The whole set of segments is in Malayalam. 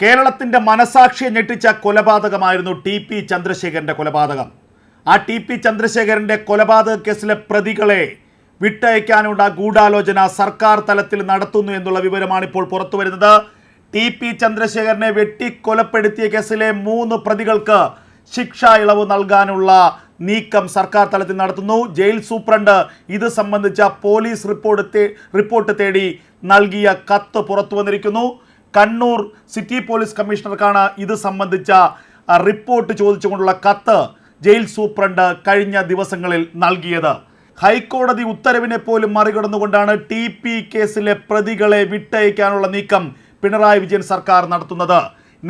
കേരളത്തിന്റെ മനസാക്ഷിയെ ഞെട്ടിച്ച കൊലപാതകമായിരുന്നു ടി പി ചന്ദ്രശേഖരന്റെ കൊലപാതകം. ആ ടി പി ചന്ദ്രശേഖരന്റെ കൊലപാതക കേസിലെ പ്രതികളെ വിട്ടയക്കാനുള്ള ഗൂഢാലോചന സർക്കാർ തലത്തിൽ നടത്തുന്നു എന്നുള്ള വിവരമാണ് ഇപ്പോൾ പുറത്തു വരുന്നത്. ടി പി ചന്ദ്രശേഖരനെ വെട്ടിക്കൊലപ്പെടുത്തിയ കേസിലെ മൂന്ന് പ്രതികൾക്ക് ശിക്ഷാ ഇളവ് നൽകാനുള്ള നീക്കം സർക്കാർ തലത്തിൽ നടത്തുന്നു. ജയിൽ സൂപ്രണ്ട് ഇത് സംബന്ധിച്ച പോലീസ് റിപ്പോർട്ട് റിപ്പോർട്ട് തേടി നൽകിയ കത്ത് പുറത്തു വന്നിരിക്കുന്നു. കണ്ണൂർ സിറ്റി പോലീസ് കമ്മീഷണർക്കാണ് ഇത് സംബന്ധിച്ച റിപ്പോർട്ട് ചോദിച്ചുകൊണ്ടുള്ള കത്ത് ജയിൽ സൂപ്രണ്ട് കഴിഞ്ഞ ദിവസങ്ങളിൽ നൽകിയത്. ഹൈക്കോടതി ഉത്തരവിനെ പോലും മറികടന്നുകൊണ്ടാണ് ടി പി കേസിലെ പ്രതികളെ വിട്ടയക്കാനുള്ള നീക്കം പിണറായി വിജയൻ സർക്കാർ നടത്തുന്നത്.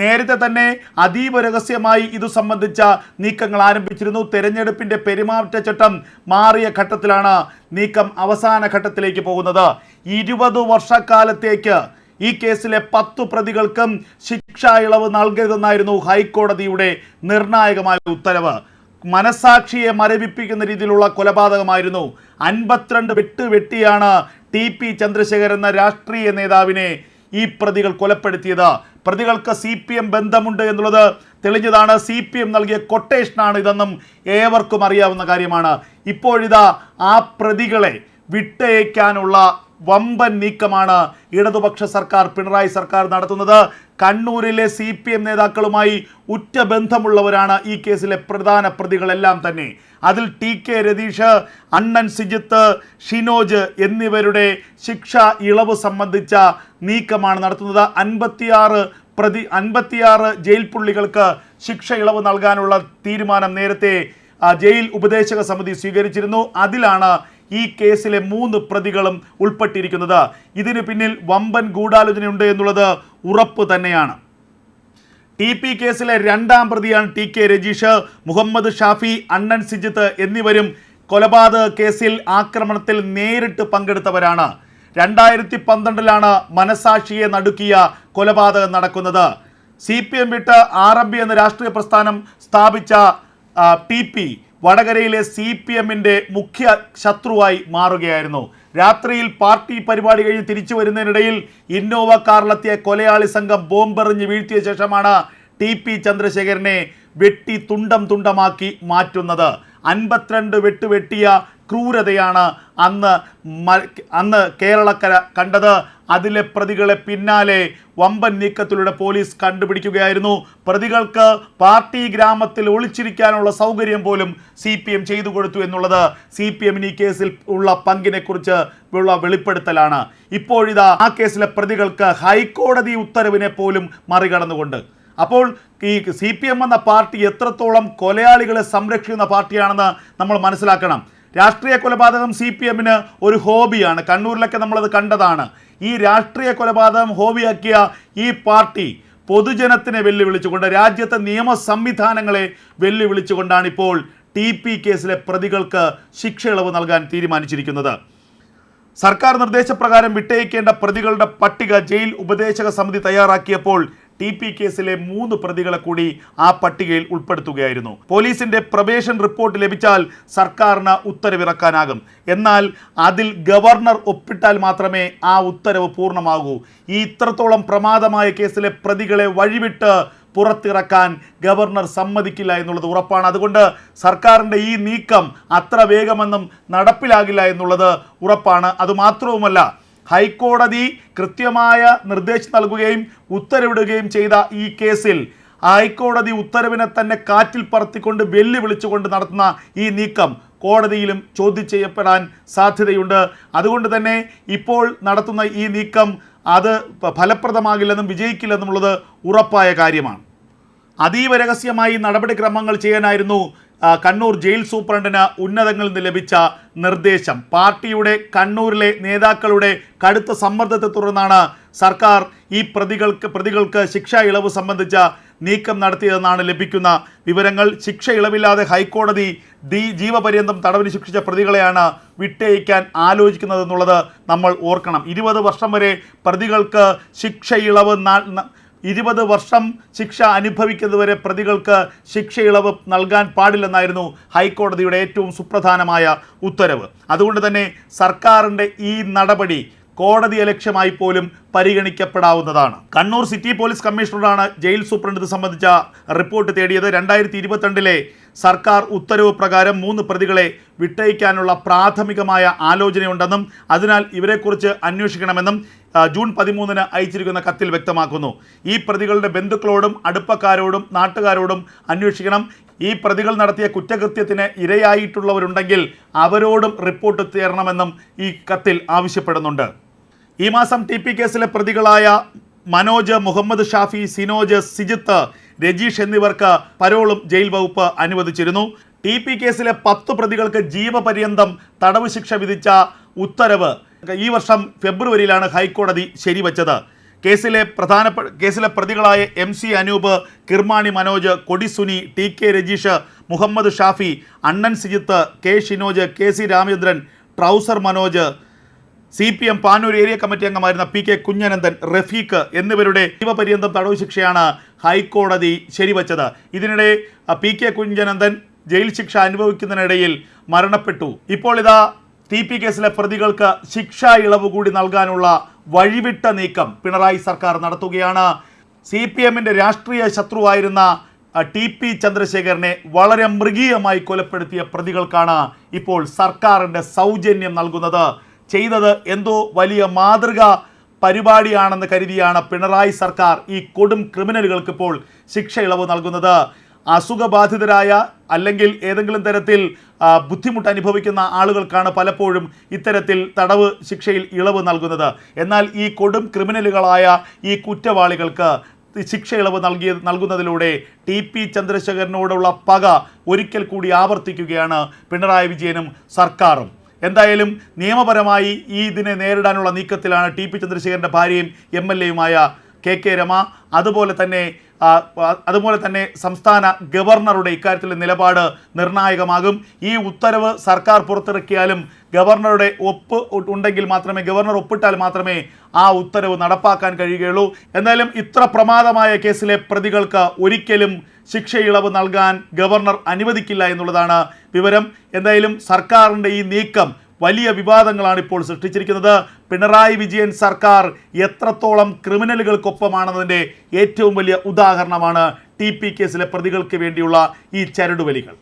നേരത്തെ തന്നെ അതീവ രഹസ്യമായി ഇതു സംബന്ധിച്ച നീക്കങ്ങൾ ആരംഭിച്ചിരുന്നു. തെരഞ്ഞെടുപ്പിന്റെ പെരുമാറ്റച്ചട്ടം മാറിയ ഘട്ടത്തിലാണ് നീക്കം അവസാന ഘട്ടത്തിലേക്ക് പോകുന്നത്. ഇരുപത് വർഷക്കാലത്തേക്ക് ഈ കേസിലെ പത്തു പ്രതികൾക്കും ശിക്ഷാ ഇളവ് നൽകരുതെന്നായിരുന്നു ഹൈക്കോടതിയുടെ നിർണായകമായ ഉത്തരവ്. മനസാക്ഷിയെ മരവിപ്പിക്കുന്ന രീതിയിലുള്ള കൊലപാതകമായിരുന്നു. അൻപത്തിരണ്ട് വെട്ട് വെട്ടിയാണ് ടി പി ചന്ദ്രശേഖരൻ എന്ന രാഷ്ട്രീയ നേതാവിനെ ഈ പ്രതികൾ കൊലപ്പെടുത്തിയത്. പ്രതികൾക്ക് സി പി എം ബന്ധമുണ്ട് എന്നുള്ളത് തെളിഞ്ഞതാണ്. സി പി എം നൽകിയ കൊട്ടേഷനാണ് ഇതെന്നും ഏവർക്കും അറിയാവുന്ന കാര്യമാണ്. ഇപ്പോഴിതാ ആ പ്രതികളെ വിട്ടയക്കാനുള്ള വമ്പൻ നീക്കമാണ് ഇടതുപക്ഷ സർക്കാർ പിണറായി സർക്കാർ നടത്തുന്നത്. കണ്ണൂരിലെ സി പി എം നേതാക്കളുമായി ഉറ്റ ബന്ധമുള്ളവരാണ് ഈ കേസിലെ പ്രധാന പ്രതികളെല്ലാം തന്നെ. അതിൽ ടി കെ രതീഷ് അണ്ണൻ സിജിത്ത് ഷിനോജ് എന്നിവരുടെ ശിക്ഷ ഇളവ് സംബന്ധിച്ച നീക്കമാണ് നടത്തുന്നത്. അൻപത്തിയാറ് പ്രതി അൻപത്തിയാറ് ജയിൽ പുള്ളികൾക്ക് ശിക്ഷ ഇളവ് നൽകാനുള്ള തീരുമാനം നേരത്തെ ജയിൽ ഉപദേശക സമിതി സ്വീകരിച്ചിരുന്നു. അതിലാണ് ഈ കേസിലെ മൂന്ന് പ്രതികളും ഉൾപ്പെട്ടിരിക്കുന്നത്. ഇതിന് പിന്നിൽ വമ്പൻ ഗൂഢാലോചനയുണ്ട് എന്നുള്ളത് ഉറപ്പ് തന്നെയാണ്. ടി പി കേസിലെ രണ്ടാം പ്രതിയാണ് ടി കെ രജീഷ് മുഹമ്മദ് ഷാഫി അണ്ണൻ സിജിത്ത് എന്നിവരും കൊലപാതക കേസിൽ ആക്രമണത്തിൽ നേരിട്ട് പങ്കെടുത്തവരാണ്. രണ്ടായിരത്തി പന്ത്രണ്ടിലാണ് മനസാക്ഷിയെ നടുക്കിയ കൊലപാതകം നടക്കുന്നത്. സി പി എം വിട്ട് ആർ എം പി എന്ന രാഷ്ട്രീയ പ്രസ്ഥാനം സ്ഥാപിച്ച ടി പി വടകരയിലെ സി പി എമ്മിന്റെ മുഖ്യ ശത്രുവായി മാറുകയായിരുന്നു. രാത്രിയിൽ പാർട്ടി പരിപാടി കഴിഞ്ഞ് തിരിച്ചു വരുന്നതിനിടയിൽ ഇന്നോവ കാറിലെത്തിയ കൊലയാളി സംഘം ബോംബെറിഞ്ഞ് വീഴ്ത്തിയ ശേഷമാണ് ടി പി ചന്ദ്രശേഖരനെ വെട്ടി തുണ്ടം തുണ്ടമാക്കി മാറ്റുന്നത്. അൻപത്തിരണ്ട് വെട്ടുവെട്ടിയ ക്രൂരതയാണ് അന്ന് അന്ന് കേരളക്കര കണ്ടത്. അതിലെ പ്രതികളെ പിന്നാലെ വമ്പൻ നീക്കത്തിലൂടെ പോലീസ് കണ്ടുപിടിക്കുകയായിരുന്നു. പ്രതികൾക്ക് പാർട്ടി ഗ്രാമത്തിൽ ഒളിച്ചിരിക്കാനുള്ള സൗകര്യം പോലും സി പി എം ചെയ്തു കൊടുത്തു എന്നുള്ളത് സി പി എമ്മിന് ഈ കേസിൽ ഉള്ള പങ്കിനെക്കുറിച്ച് ഉള്ള വെളിപ്പെടുത്തലാണ്. ഇപ്പോഴിതാ ആ കേസിലെ പ്രതികൾക്ക് ഹൈക്കോടതി ഉത്തരവിനെ പോലും മറികടന്നുകൊണ്ട്. അപ്പോൾ ഈ സി പി എം എന്ന പാർട്ടി എത്രത്തോളം കൊലയാളികളെ സംരക്ഷിക്കുന്ന പാർട്ടിയാണെന്ന് നമ്മൾ മനസ്സിലാക്കണം. രാഷ്ട്രീയ കൊലപാതകം സി പി എമ്മിന് ഒരു ഹോബിയാണ്. കണ്ണൂരിലൊക്കെ നമ്മളത് കണ്ടതാണ്. ഈ രാഷ്ട്രീയ കൊലപാതകം ഹോബിയാക്കിയ ഈ പാർട്ടി പൊതുജനത്തിനെ വെല്ലുവിളിച്ചുകൊണ്ട് രാജ്യത്തെ നിയമ സംവിധാനങ്ങളെ വെല്ലുവിളിച്ചുകൊണ്ടാണ് ഇപ്പോൾ ടി പി കേസിലെ പ്രതികൾക്ക് ശിക്ഷ ഇളവ് നൽകാൻ തീരുമാനിച്ചിരിക്കുന്നത്. സർക്കാർ നിർദ്ദേശപ്രകാരം വിട്ടയക്കേണ്ട പ്രതികളുടെ പട്ടിക ജയിൽ ഉപദേശക സമിതി തയ്യാറാക്കിയപ്പോൾ ടി പി കേസിലെ മൂന്ന് പ്രതികളെ കൂടി ആ പട്ടികയിൽ ഉൾപ്പെടുത്തുകയായിരുന്നു. പോലീസിന്റെ പ്രവേശൻ റിപ്പോർട്ട് ലഭിച്ചാൽ സർക്കാരിന് ഉത്തരവിറക്കാനാകും. എന്നാൽ അതിൽ ഗവർണർ ഒപ്പിട്ടാൽ മാത്രമേ ആ ഉത്തരവ് പൂർണമാകൂ. ഈ ഇത്രത്തോളം പ്രമാദമായ കേസിലെ പ്രതികളെ വഴിവിട്ട് പുറത്തിറക്കാൻ ഗവർണർ സമ്മതിക്കില്ല എന്നുള്ളത് ഉറപ്പാണ്. അതുകൊണ്ട് സർക്കാരിന്റെ ഈ നീക്കം അത്ര വേഗമെന്നും നടപ്പിലാകില്ല എന്നുള്ളത് ഉറപ്പാണ്. അതുമാത്രവുമല്ല ഹൈക്കോടതി കൃത്യമായ നിർദ്ദേശം നൽകുകയും ഉത്തരവിടുകയും ചെയ്ത ഈ കേസിൽ ഹൈക്കോടതി ഉത്തരവിനെ തന്നെ കാറ്റിൽ പറത്തിക്കൊണ്ട് വെല്ലുവിളിച്ചുകൊണ്ട് നടത്തുന്ന ഈ നീക്കം കോടതിയിലും ചോദ്യം ചെയ്യപ്പെടാൻ സാധ്യതയുണ്ട്. അതുകൊണ്ട് തന്നെ ഇപ്പോൾ നടത്തുന്ന ഈ നീക്കം അത് ഫലപ്രദമാകില്ലെന്നും വിജയിക്കില്ലെന്നുള്ളത് ഉറപ്പായ കാര്യമാണ്. അതീവ രഹസ്യമായി നടപടിക്രമങ്ങൾ ചെയ്യാനായിരുന്നു കണ്ണൂർ ജയിൽ സൂപ്രണ്ടിന് ഉന്നതങ്ങളിൽ നിന്ന് ലഭിച്ച നിർദ്ദേശം. പാർട്ടിയുടെ കണ്ണൂരിലെ നേതാക്കളുടെ കടുത്ത സമ്മർദ്ദത്തെ തുടർന്നാണ് സർക്കാർ ഈ പ്രതികൾക്ക് പ്രതികൾക്ക് ശിക്ഷാ ഇളവ് സംബന്ധിച്ച നീക്കം നടത്തിയതെന്നാണ് ലഭിക്കുന്ന വിവരങ്ങൾ. ശിക്ഷ ഇളവില്ലാതെ ഹൈക്കോടതി ഡി ജീവപര്യന്തം തടവിന് ശിക്ഷിച്ച പ്രതികളെയാണ് വിട്ടയക്കാൻ ആലോചിക്കുന്നതെന്നുള്ളത് നമ്മൾ ഓർക്കണം. ഇരുപത് വർഷം വരെ പ്രതികൾക്ക് ശിക്ഷ ഇളവ് ഇരുപത് വർഷം ശിക്ഷ അനുഭവിക്കുന്നതുവരെ പ്രതികൾക്ക് ശിക്ഷ ഇളവ് നൽകാൻ പാടില്ലെന്നായിരുന്നു ഹൈക്കോടതിയുടെ ഏറ്റവും സുപ്രധാനമായ ഉത്തരവ്. അതുകൊണ്ട് തന്നെ സർക്കാരിന്റെ ഈ നടപടി കോടതി ലക്ഷ്യമായി പോലും പരിഗണിക്കപ്പെടാവുന്നതാണ്. കണ്ണൂർ സിറ്റി പോലീസ് കമ്മീഷണറാണ് ജയിൽ സൂപ്രണ്ട് ഇത് സംബന്ധിച്ച റിപ്പോർട്ട് തേടിയത്. രണ്ടായിരത്തി ഇരുപത്തിരണ്ടിലെ സർക്കാർ ഉത്തരവ് പ്രകാരം മൂന്ന് പ്രതികളെ വിട്ടയക്കാനുള്ള പ്രാഥമികമായ ആലോചനയുണ്ടെന്നും അതിനാൽ ഇവരെക്കുറിച്ച് അന്വേഷിക്കണമെന്നും ജൂൺ പതിമൂന്നിന് അയച്ചിരിക്കുന്ന കത്തിൽ വ്യക്തമാക്കുന്നു. ഈ പ്രതികളുടെ ബന്ധുക്കളോടും അടുപ്പക്കാരോടും നാട്ടുകാരോടും അന്വേഷിക്കണം. ഈ പ്രതികൾ നടത്തിയ കുറ്റകൃത്യത്തിന് ഇരയായിട്ടുള്ളവരുണ്ടെങ്കിൽ അവരോടും റിപ്പോർട്ട് തേരണമെന്നും ഈ കത്തിൽ ആവശ്യപ്പെടുന്നുണ്ട്. ഈ മാസം ടി പി കേസിലെ പ്രതികളായ മനോജ് മുഹമ്മദ് ഷാഫി സിനോജ് സിജിത്ത് രജീഷ് എന്നിവർക്ക് പരോളും ജയിൽ വകുപ്പ് അനുവദിച്ചിരുന്നു. ടി പി കേസിലെ പത്ത് പ്രതികൾക്ക് ജീവപര്യന്തം തടവ് ശിക്ഷ വിധിച്ച ഉത്തരവ് ഈ വർഷം ഫെബ്രുവരിയിലാണ് ഹൈക്കോടതി ശരിവച്ചത്. കേസിലെ പ്രധാന കേസിലെ പ്രതികളായ M C Anoop Kirmani Manoj Kodi Suni T K Rajeesh Muhammad Shafi Annan Sijith K Shinoj K C Ramachandran trouser Manoj C P M Panoor area committee അംഗമായിരുന്ന പി കെ കുഞ്ഞനന്ദൻ റഫീഖ് എന്നിവരുടെ ജീവപര്യന്തം തടവ് ശിക്ഷയാണ് ഹൈക്കോടതി ശരിവച്ചത്. ഇതിനിടെ പി കെ കുഞ്ഞനന്ദൻ ജയിൽ ശിക്ഷ അനുഭവിക്കുന്നതിനിടയിൽ മരണപ്പെട്ടു. ഇപ്പോൾ ഇതാ ടി പി കേസിലെ പ്രതികൾക്ക് ശിക്ഷാ ഇളവ് കൂടി നൽകാനുള്ള വഴിവിട്ട നീക്കം പിണറായി സർക്കാർ നടത്തുകയാണ്. സി പി എമ്മിന്റെ രാഷ്ട്രീയ ശത്രുവായിരുന്ന ടി പി ചന്ദ്രശേഖരനെ വളരെ മൃഗീയമായി കൊലപ്പെടുത്തിയ പ്രതികൾക്കാണ് ഇപ്പോൾ സർക്കാരിന്റെ സൗജന്യം നൽകുന്നത്. ചെയ്തത് എന്തോ വലിയ മാതൃക പരിപാടിയാണെന്ന് കരുതിയാണ് പിണറായി സർക്കാർ ഈ കൊടും ക്രിമിനലുകൾക്ക് ഇപ്പോൾ ശിക്ഷ ഇളവ് നൽകുന്നത്. അസുഖബാധിതരായ അല്ലെങ്കിൽ ഏതെങ്കിലും തരത്തിൽ ബുദ്ധിമുട്ട് അനുഭവിക്കുന്ന ആളുകൾക്കാണ് പലപ്പോഴും ഇത്തരത്തിൽ തടവ് ശിക്ഷയിൽ ഇളവ് നൽകുന്നത്. എന്നാൽ ഈ കൊടും ക്രിമിനലുകളായ ഈ കുറ്റവാളികൾക്ക് ശിക്ഷ ഇളവ് നൽകിയ നൽകുന്നതിലൂടെ ടി പി ചന്ദ്രശേഖരനോടുള്ള പക ഒരിക്കൽ കൂടി ആവർത്തിക്കുകയാണ് പിണറായി വിജയനും സർക്കാരും. എന്തായാലും നിയമപരമായി ഈ ഇതിനെ നേരിടാനുള്ള നീക്കത്തിലാണ് ടി പി ചന്ദ്രശേഖരന്റെ ഭാര്യയും എം എൽ എയുമായ കെ കെ രമ. അതുപോലെ തന്നെ അതുപോലെ തന്നെ സംസ്ഥാന ഗവർണറുടെ ഇക്കാര്യത്തിലെ നിലപാട് നിർണായകമാകും. ഈ ഉത്തരവ് സർക്കാർ പുറത്തിറക്കിയാലും ഗവർണറുടെ ഒപ്പ് ഉണ്ടെങ്കിൽ മാത്രമേ ഗവർണർ ഒപ്പിട്ടാൽ മാത്രമേ ആ ഉത്തരവ് നടപ്പാക്കാൻ കഴിയുകയുള്ളൂ. എന്തായാലും ഇത്ര പ്രമാദമായ കേസിലെ പ്രതികൾക്ക് ഒരിക്കലും ശിക്ഷ ഇളവ് നൽകാൻ ഗവർണർ അനുവദിക്കില്ല എന്നുള്ളതാണ് വിവരം. എന്തായാലും സർക്കാരിന്റെ ഈ നീക്കം വലിയ വിവാദങ്ങളാണ് ഇപ്പോൾ സൃഷ്ടിച്ചിരിക്കുന്നത്. പിണറായി വിജയൻ സർക്കാർ എത്രത്തോളം ക്രിമിനലുകൾക്കൊപ്പമാണെന്നതിന്റെ ഏറ്റവും വലിയ ഉദാഹരണമാണ് ടി പി കേസിലെ പ്രതികൾക്ക് വേണ്ടിയുള്ള ഈ ചരടുവലികൾ.